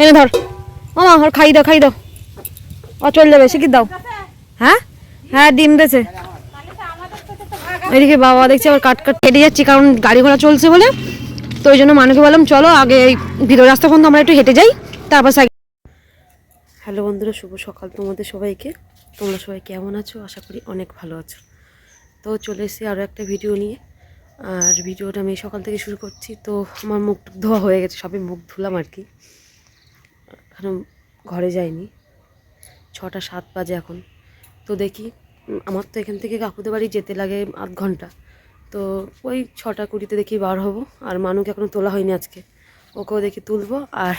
এনে ধর। ও মা ওর খাই দাও খাই দাও। ও চলে যাবে সে কি দাও। হ্যাঁ? হ্যাঁ ডিম দেছে এদিকে বাবা দেখছি আবার কাট কাট কেটে যাচ্ছি, কারণ গাড়ি ঘোড়া চলছে বলে। তো ওই জন্য মানুষকে বললাম, চলো আগে এই ভিতর রাস্তা পর্যন্ত আমরা একটু হেঁটে যাই, তারপর সাইকেল হ্যালো বন্ধুরা, শুভ সকাল তোমাদের সবাইকে। তোমরা সবাই কেমন আছো? আশা করি অনেক ভালো আছো। তো চলে এসেছি আরও একটা ভিডিও নিয়ে। আর ভিডিওটা আমি সকাল থেকে শুরু করছি, তো আমার মুখ ধোয়া হয়ে গেছে সবই মুখ ধুলাম আর কি। এখন ঘরে যাইনি। ছটা সাত বাজে এখন। তো দেখি আমার তো এখান থেকে কাকুদের বাড়ি যেতে লাগে আধ ঘণ্টা। তো ওই ছটা কুড়িতে দেখি বার হব, আর মানুকে এখনও তোলা হয়নি আজকে। ওকেও দেখি তুলবো, আর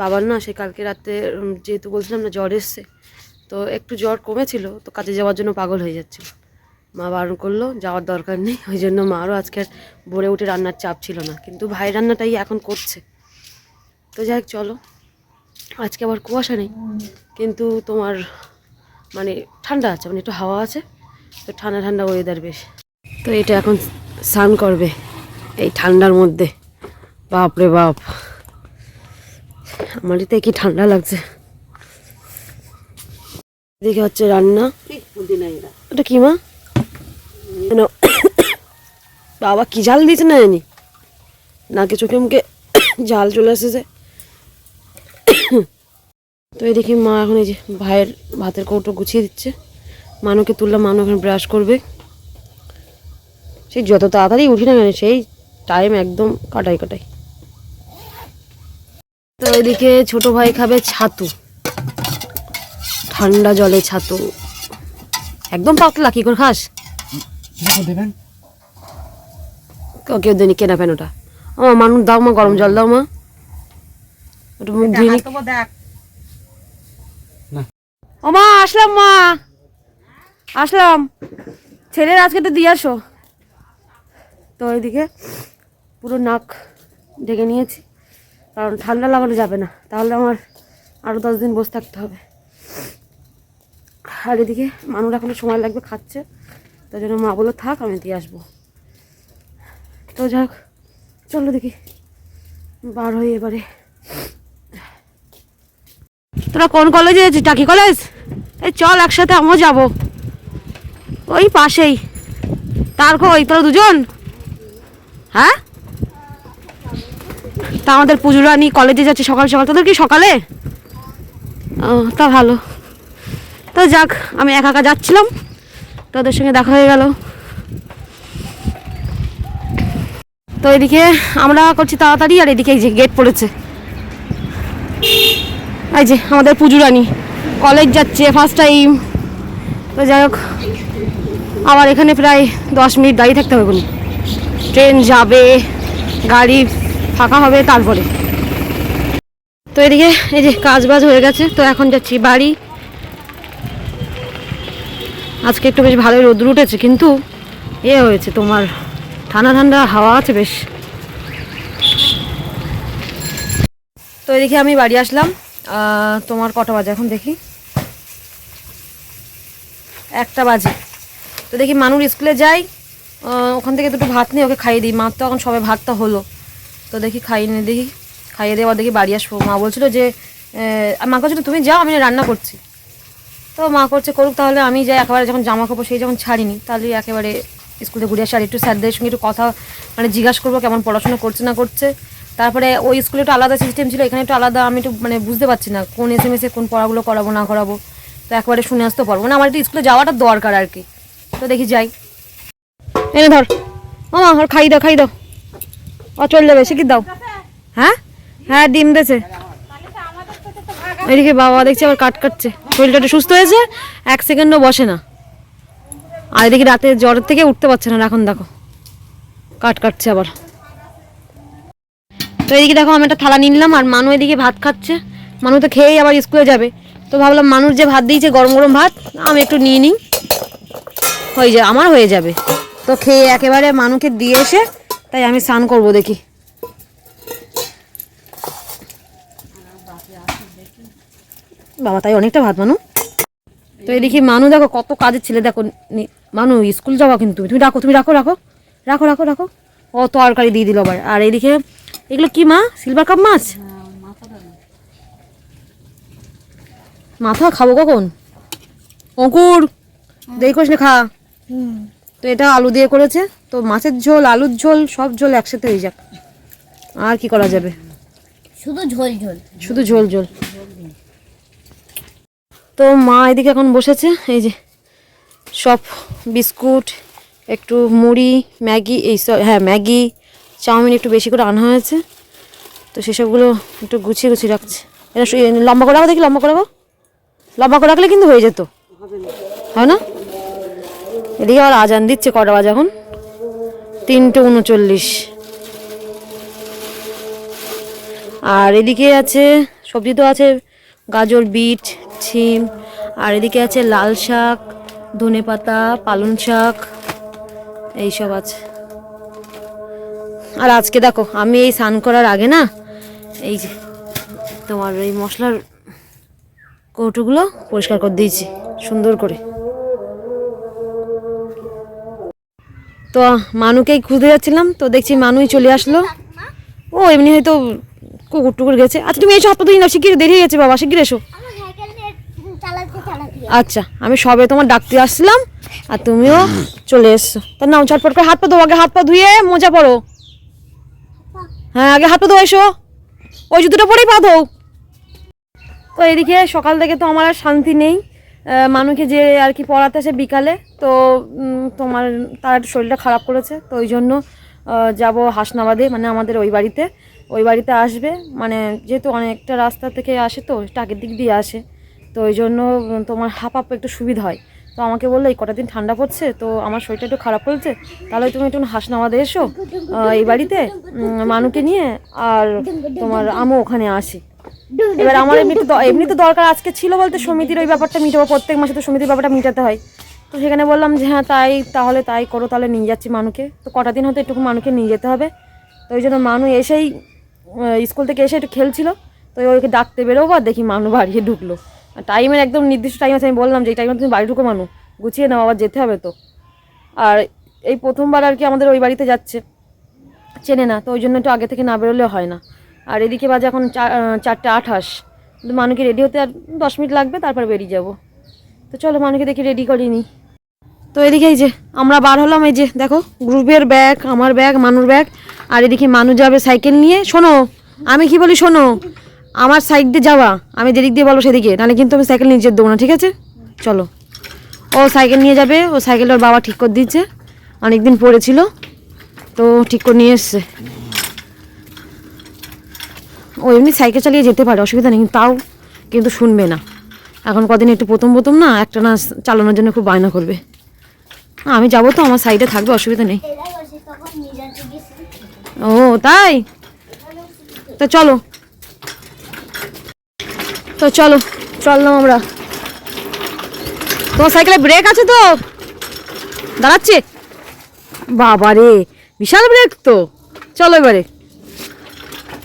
বাবার না, সে কালকে রাতে যেহেতু বলছিলাম না, জ্বর এসছে, তো একটু জ্বর কমেছিল, তো কাজে যাওয়ার জন্য পাগল হয়ে যাচ্ছিল। মা বারণ করল, যাওয়ার দরকার নেই, ওই জন্য মারও আজকে ভোরে উঠে রান্নার চাপ ছিল না। কিন্তু ভাই রান্নাটাই এখন করছে। তো যাই চলো। আজকে আবার কুয়াশা নেই। কিন্তু তোমার মানে ঠান্ডা আছে মানে একটু হাওয়া আছে, তো ঠান্ডা ঠান্ডা ওয়েদার বেশ। তো এটা এখন স্নান করবে, এই ঠান্ডার মধ্যে। বাপ রে বাপ। আমারই তো কি ঠান্ডা লাগছে। এদিকে হচ্ছে রান্না। ওটা কি মা? বাবা কি জাল দিয়েছে না জানি। নাকে চোখে মুখে জাল চলে এসেছে। তো এদিকে মা এখন এই যে ভাইয়ের ভাতের কৌটো গুছিয়ে দিচ্ছে। মানুকে তুললাম মানু এখন ব্রাশ করবে। সেই যত তাড়াতাড়ি উঠি না কেন সেই টাইম একদম কাটাই কাটাই। তো এদিকে ছোট ভাই খাবে ছাতু। ঠান্ডা জলে ছাতু। একদম পাতলা কি করে খাস? কেউ দেনি কেনা প্যান ওটা। আমার মানুষ দাও মা গরম জল দাও মা। ওটা মুখ ধুয়ে নি। ও মা আসলাম মা। আসলাম। ছেলের আজকে তো দিয়ে আসো। তো ওইদিকে পুরো নাক ঢেকে নিয়েছি। কারণ ঠান্ডা লাগানো যাবে না। তাহলে আমার আরও দশ দিন বসে থাকতে হবে। আর এদিকে মানুষ এখনও সময় লাগবে খাচ্ছে। তার জন্য মা বলল থাক আমি দিয়ে আসব। তো যাক চলো দেখি। বার হই এবারে। তোরা কোন কলেজে আছিস? টাকি কলেজ এই চল একসাথে আমিও যাব। ওই পাশেই। তার কই? তোরা দুজন? হ্যাঁ? তা আমাদের পুজো রানী কলেজে যাচ্ছে সকাল সকাল। তোদের কি সকালে? ও, তা ভালো। তো যাক, আমি একা একা যাচ্ছিলাম। তোদের সঙ্গে দেখা হয়ে গেল। তো এদিকে আমরা করছি তাড়াতাড়ি, আর এদিকে যে গেট পড়েছে। এই যে, আমাদের পুজো রানী কলেজ যাচ্ছে ফার্স্ট টাইম তো যাই হোক, আবার এখানে প্রায় দশ মিনিট দাঁড়িয়ে থাকতে হবে কোনো ট্রেন যাবে, গাড়ি ফাঁকা হবে, তারপরে। তো এদিকে, এই যে কাজ বাজ হয়ে গেছে, তো এখন যাচ্ছি বাড়ি। আজকে একটু বেশ ভালোই রোদ্র উঠেছে, কিন্তু এ হয়েছে তোমার, ঠান্ডা ঠান্ডা হাওয়া আছে বেশ। তো এদিকে আমি বাড়ি আসলাম। তোমার কটা বাজে এখন দেখি? একটা বাজে। তো দেখি মানুষ স্কুলে যাই ওখান থেকে দুটো ভাত নিয়ে ওকে খাইয়ে দিই। মার তো এখন সবে ভাতটা হলো। তো দেখি খাইয়ে নিয়ে দেখি খাইয়ে আবার দেখি বাড়ি আসব। মা বলছিল যে মা বলছিল, তুমি যাও, আমি রান্না করছি। তো মা করছে, করুক তাহলে আমি যাই, একেবারে যখন জামা কাপড় সেই যখন ছাড়িনি তাহলে একেবারে স্কুলে ঘুরে আসি। আর একটু স্যারদের সঙ্গে একটু কথা মানে জিজ্ঞাসা করব কেমন পড়াশোনা করছে না করছে। তারপরে ওই স্কুলে একটু আলাদা সিস্টেম ছিল, এখানে একটু আলাদা, আমি একটু মানে বুঝতে পারছি না কোন এস এম এসে কোন পড়াগুলো করাবো, না করাবো। তো একবারে শুনে আসতে পারব। না আমার একটু স্কুলে যাওয়াটা দরকার আর কি। তো দেখি যাই। এনে ধর। ও মা ওর খাই দাও খাই দাও। ও চলে যাবে সে কি দাও। হ্যাঁ? হ্যাঁ ডিম দিয়েছে। এদিকে বাবা দেখছি আবার কাট কাটছে। শরীরটা একটু সুস্থ হয়েছে, এক সেকেন্ডও বসে না। আর এদিকে রাতে জ্বরের থেকে উঠতে পারছে না এখন দেখো। কাট কাটছে আবার। তো এদিকে দেখো আমি একটা থালা নিলাম, আর মানু এদিকে ভাত খাচ্ছে। মানু তো খেয়েই আবার স্কুলে যাবে। তো ভাবলাম মানুষ যে ভাত দিয়েছে, গরম গরম ভাত, আমি একটু নিয়ে নিই। হয়ে যায় আমার হয়ে যাবে। তো খেয়ে একেবারে মানুকে দিয়ে এসে, তাই আমি স্নান করব দেখি। বাবা, তাই অনেকটা ভাত, মানু? তো এদিকে মানু দেখো কত কাজের ছেলে, দেখো মানু, স্কুল যাওয়া কিন্তু। তুমি রাখো তুমি রাখো রাখো রাখো রাখো রাখো। ও তরকারি দিয়ে দিল আবার। আর এদিকে এগুলো কি মা? সিলভার কাপ মাছ? মাথা খাব কখন? অঙ্কুর দেরি করিস না খা। তো এটা আলু দিয়ে করেছে। তো মাছের ঝোল আলুর ঝোল সব ঝোল একসাথে হয়ে যাক। আর কি করা যাবে? শুধু ঝোল ঝোল। শুধু ঝোল ঝোল। তো মা এদিকে এখন বসেছে এই যে সব বিস্কুট একটু মুড়ি ম্যাগি এই সব হ্যাঁ ম্যাগি চাউমিন একটু বেশি করে আনা হয়েছে। তো সেসবগুলো একটু গুছিয়ে গুছিয়ে রাখছে। এটা লম্বা করে রাখো দেখি, লম্বা করে রাখো। লম্বা করে রাখলে কিন্তু হয়ে যেত। হয় না? এদিকে আবার আজান দিচ্ছে কটা বাজে এখন? তিনটে উনচল্লিশ। আর এদিকে আছে, সবজি তো আছে, গাজর, বিট, ছিম। আর এদিকে আছে লাল শাক ধনে পাতা পালং শাক, এইসব আছে। আর আজকে দেখো, আমি এই স্নান করার আগে না, এই যে তোমার এই মশলার কৌটোগুলো পরিষ্কার করে দিয়েছি, সুন্দর করে। তো মানুকেই খুঁজতে যাচ্ছিলাম, তো দেখছি মানুই চলে আসলো। ও, এমনি হয়তো কুকুর টুকুর গেছে। আচ্ছা তুমি এসো হাত ধুয়ে নাও শিগগির দেরি হয়ে গেছে বাবা শিগগির এসো। আচ্ছা আমি সবে তোমার ডাকতে আসছিলাম আর তুমিও চলে এসছো। তা নাও, ঝটপট করে হাত পা ধোও, আগে হাত পা ধুয়ে মোজা পড়ো হ্যাঁ আগে হাত পা এসো। ওই জুতোটা পরেই পা ধোও তো এদিকে সকাল থেকে তো আমার আর শান্তি নেই। মানুষকে যে আর কি পড়াতে আসে বিকালে, তো তোমার, তার শরীরটা খারাপ করেছে। তো ওই জন্য যাব হাসনাবাদে মানে আমাদের ওই বাড়িতে। ওই বাড়িতে আসবে মানে যেহেতু অনেকটা রাস্তা থেকে আসে তো টাকের দিক দিয়ে আসে। তো ওই জন্য তোমার হাঁপ একটু সুবিধা হয়। তো আমাকে বলল, এই কটা দিন ঠান্ডা পড়ছে, তো আমার শরীরটা একটু খারাপ করেছে তাহলে তুমি একটু হাসনাবাদে এসো এই বাড়িতে মানুকে নিয়ে আর তোমার আমও ওখানে আসি। এবার আমার এমনিতে এমনি তো দরকার, আজকে ছিল বলতে সমিতির ওই ব্যাপারটা মিটাবো, প্রত্যেক মাসে তো সমিতির ব্যাপারটা মিটাতে হয়। তো সেখানে বললাম যে হ্যাঁ তাই, তাহলে তাই করো, তাহলে নিয়ে যাচ্ছি মানুকে। তো কটা দিন হতে একটু মানুকে নিয়ে যেতে হবে। তো ওই জন্য মানু এসেই স্কুল থেকে এসে একটু খেলছিল, তো ওইকে ডাকতে বেরোবো আর দেখি মানু বাড়িয়ে ঢুকলো। টাইমের একদম নির্দিষ্ট টাইম আছে, আমি বললাম যে এই টাইমে তুমি বাড়ি ঢুকো মানু, গুছিয়ে নাও, আবার যেতে হবে তো। আর এই প্রথমবার আর কি আমাদের ওই বাড়িতে যাচ্ছে, চেনে না, তো ওই জন্য একটু আগে থেকে না বেরোলে হয় না। আর এদিকে বাজে এখন চারটে আঠাশ, কিন্তু মানুষকে রেডি হতে আর দশ মিনিট লাগবে, তারপর বেরিয়ে যাব। তো চলো মানুষকে দেখি রেডি করিনি তো এদিকে এই যে, আমরা বার হলাম এই যে, দেখো গ্রুপের ব্যাগ আমার ব্যাগ মানুর ব্যাগ আর এদিকে মানু যাবে সাইকেল নিয়ে। শোনো, আমি কি বলি শোনো? আমার সাইড দিয়ে যাওয়া, আমি যেদিক দিয়ে বলো সেদিকে, নাহলে কিন্তু আমি সাইকেল নিয়ে যেতে দেবো না, ঠিক আছে? চলো। ও সাইকেল নিয়ে যাবে, ও সাইকেল ওর বাবা ঠিক করে দিচ্ছে অনেকদিন পড়েছিল তো ঠিক করে নিয়ে এসছে। ও এমনি সাইকেল চালিয়ে যেতে পারে, অসুবিধা নেই তাও কিন্তু শুনবে না। এখন কদিন একটু প্রথম প্রথম না, একটা না চালানোর জন্য খুব বায়না করবে। আমি যাব তো, আমার সাইডে থাকবে, অসুবিধা নেই। ও, তাই? তো চলো তো চলো, চললাম আমরা। তোমার সাইকেলে ব্রেক আছে তো? দাঁড়াচ্ছে। বাবা রে বিশাল ব্রেক তো। চলো এবারে।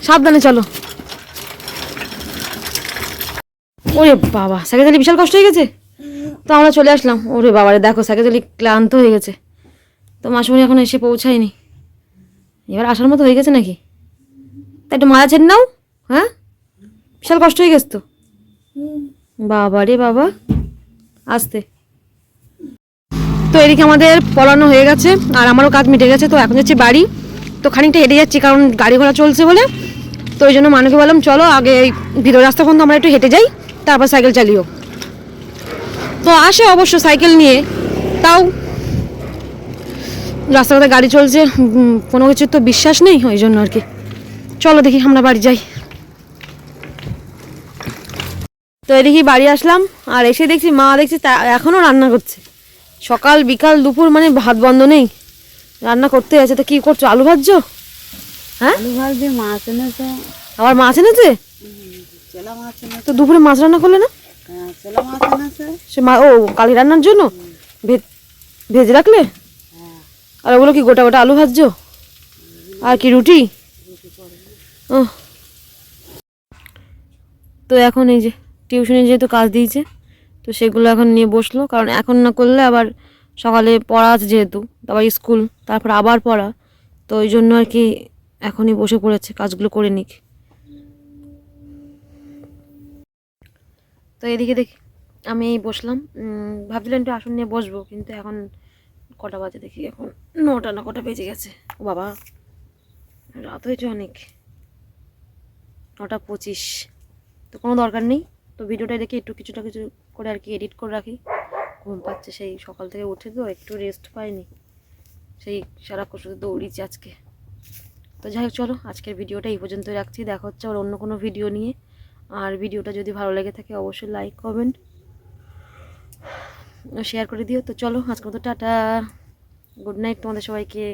সাবধানে চলো। ওরে বাবা, সাইকেল চালিয়ে বিশাল কষ্ট হয়ে গেছে? তো আমরা চলে আসলাম। ওরে বাবা রে দেখো, সাইকেল চালিয়ে ক্লান্ত হয়ে গেছে। তো মাসুমনি এখন এসে পৌঁছায়নি। এবার আসার মতো হয়ে গেছে নাকি? তা একটু মারা ছেড়ে নাও হ্যাঁ? বিশাল কষ্ট হয়ে গেছে তো। বাবা রে বাবা। আসতে। তো এদিকে আমাদের পড়ানো হয়ে গেছে, আর আমারও কাজ মিটে গেছে, তো এখন যাচ্ছি বাড়ি। তো খানিকটা হেঁটে যাচ্ছি, কারণ গাড়ি ঘোড়া চলছে বলে। তো ওই জন্য মানুষকে বললাম, চলো আগে এই ভিতর রাস্তা পর্যন্ত আমরা একটু হেঁটে যাই, তারপর সাইকেল চালিও। তো আসে অবশ্য সাইকেল নিয়ে, তাও রাস্তাঘাটে গাড়ি চলছে কোনো কিছুর তো বিশ্বাস নেই, ওই জন্য আর কি। চলো দেখি, আমরা বাড়ি যাই। তো এদিকে বাড়ি আসলাম আর এসে দেখছি মা দেখছি তা এখনও রান্না করছে। সকাল বিকাল দুপুর মানে ভাত বন্ধ নেই। রান্না করতে আছে তো কি করছ? আলু ভাজছো? হ্যাঁ? আলু ভাজবে মাছ এনেছে। আবার মাছ এনেছে? তো দুপুরে মাছ রান্না করলে না? হ্যাঁ, মাছ সে মা ও কালি রান্নার জন্য? ভেজে রাখলে? আর ওগুলো কি গোটা গোটা আলু ভাজছো? আর কি রুটি? ও। তো এখন এই যে টিউশনে যেহেতু কাজ দিয়েছে, তো সেগুলো এখন নিয়ে বসল। কারণ এখন না করলে আবার সকালে পড়া আছে যেহেতু আবার স্কুল, তারপর আবার পড়া। তো ওই জন্য আর কি এখনই বসে পড়েছে, কাজগুলো করে নিক। তো এদিকে দেখি, আমি বসলাম। ভাবছিলাম একটু আসন নিয়ে বসবো, কিন্তু এখন কটা বাজে দেখি এখন। নটা না কটা বেজে গেছে। ও বাবা, রাত হয়েছে অনেক। নটা পঁচিশ। তো কোনো দরকার নেই? তো ভিডিওটা দেখে একটু কিছুটা কিছু করে আর কি এডিট করে রাখি। ঘুম পাচ্ছে সেই সকাল থেকে উঠে তো একটু রেস্ট পাইনি। সেই সারাক্ষণ শুধু দৌড়িছি আজকে। তো যাই হোক, চলো আজকের ভিডিওটা এই পর্যন্ত রাখছি। দেখা হচ্ছে আবার অন্য কোনো ভিডিও নিয়ে। আর ভিডিওটা যদি ভালো লেগে থাকে অবশ্যই লাইক কমেন্ট শেয়ার করে দিও। তো চলো আজকের মতো টাটা। গুড নাইট তোমাদের সবাইকে।